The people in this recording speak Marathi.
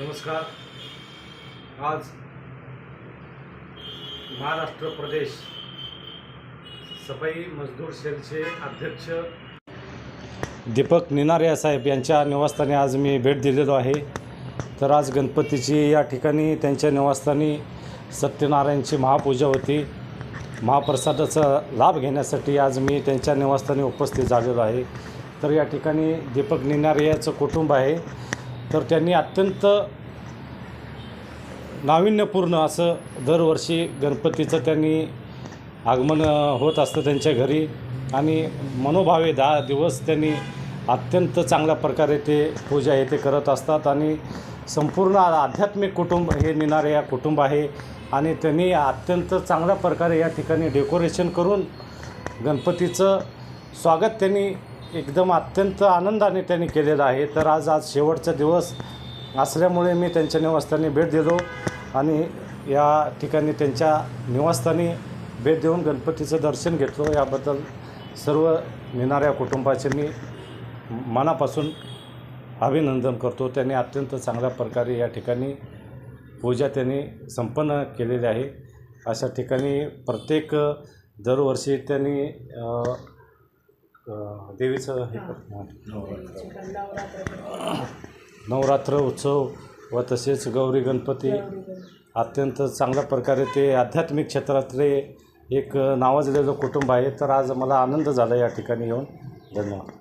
नमस्कार. आज महाराष्ट्र प्रदेश सफाई मजदूर सेलचे अध्यक्ष दीपक निनारे साहेब यांच्या निवासस्थानी आज मी भेट दिलेलो आहे. तर आज गणपतीची या ठिकाणी त्यांच्या निवासस्थानी सत्यनारायणची महापूजा होती. महाप्रसादाचा लाभ घेण्यासाठी आज मी त्यांच्या निवासस्थानी उपस्थित झालेलो आहे. तर या ठिकाणी दीपक निनारे याचं कुटुंब आहे. तर त्यांनी अत्यंत नाविन्यपूर्ण असं दरवर्षी गणपतीचं त्यांनी आगमन होत असतं त्यांच्या घरी. आणि मनोभावे दहा दिवस त्यांनी अत्यंत चांगल्या प्रकारे ते पूजा हे ते करत असतात. आणि संपूर्ण आध्यात्मिक कुटुंब हे निनारे या कुटुंब आहे. आणि त्यांनी अत्यंत चांगल्या प्रकारे या ठिकाणी डेकोरेशन करून गणपतीचं स्वागत त्यांनी एकदम अत्यंत आनंदाने त्यांनी केलेलं आहे. तर आज आज शेवटचा दिवस असल्यामुळे मी त्यांच्या निवासस्थानी भेट दिलो आणि या ठिकाणी त्यांच्या निवासस्थानी भेट देऊन गणपतीचं दर्शन घेतलो. याबद्दल सर्व निनाऱ्या कुटुंबाचे मी मनापासून अभिनंदन करतो. त्यांनी अत्यंत चांगल्या प्रकारे या ठिकाणी पूजा त्यांनी संपन्न केलेली आहे. अशा ठिकाणी प्रत्येक दरवर्षी त्यांनी देवीचं हे नवरात्र. उत्सव व तसेच गौरी गणपती. अत्यंत चांगल्या प्रकारे ते आध्यात्मिक क्षेत्रातले एक नावाजलेलं कुटुंब आहे. तर आज मला आनंद झाला या ठिकाणी येऊन. धन्यवाद.